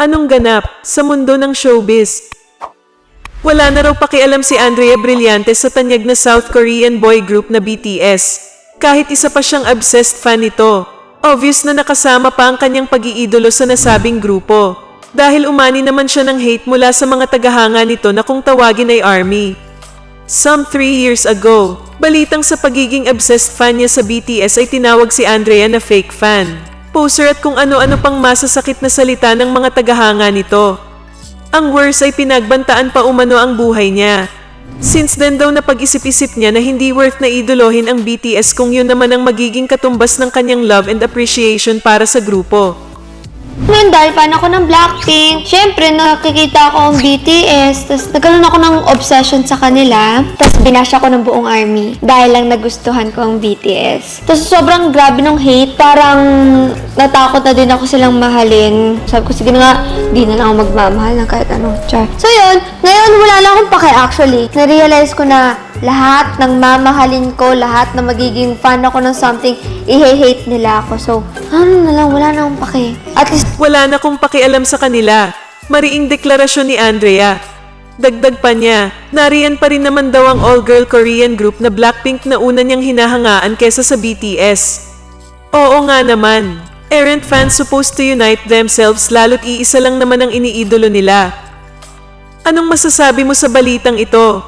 Anong ganap sa mundo ng showbiz? Wala na raw pakialam si Andrea Brillante sa tanyag na South Korean boy group na BTS. Kahit isa pa siyang obsessed fan nito. Obvious na nakasama pa ang kanyang pag-iidolo sa nasabing grupo. Dahil umani naman siya ng hate mula sa mga tagahanga nito na kung tawagin ay ARMY. Some three years ago, balitang sa pagiging obsessed fan niya sa BTS ay tinawag si Andrea na fake fan. Poser at kung ano-ano pang masasakit na salita ng mga tagahanga nito. Ang worst ay pinagbantaan pa umano ang buhay niya. Since then daw na pag-isip-isip niya na hindi worth na idolohin ang BTS kung yun naman ang magiging katumbas ng kanyang love and appreciation para sa grupo. Ngayon, dahil fan ako ng Blackpink, syempre, nakikita ko ang BTS, tapos nagkaroon ako ng obsession sa kanila, tapos binasha ko ng buong army dahil lang nagustuhan ko ang BTS. Tapos sobrang grabe ng hate, parang natakot na din ako silang mahalin. Sabi ko, sige na nga, di na lang ako magmamahal ng kahit ano. Char. So yun, ngayon wala lang akong pake actually. Na-realize ko na lahat ng mamahalin ko, lahat na magiging fan ako ng something, i-hate nila ako. So, ano na lang, wala na akong pake. At least Wala na kong pakialam sa kanila. Mariing deklarasyon ni Andrea. Dagdag pa niya, nariyan pa rin naman daw ang all-girl Korean group na Blackpink na una niyang hinahangaan kesa sa BTS. Oo nga naman. Errant fans supposed to unite themselves lalo't iisa lang naman ang iniidolo nila. Anong masasabi mo sa balitang ito?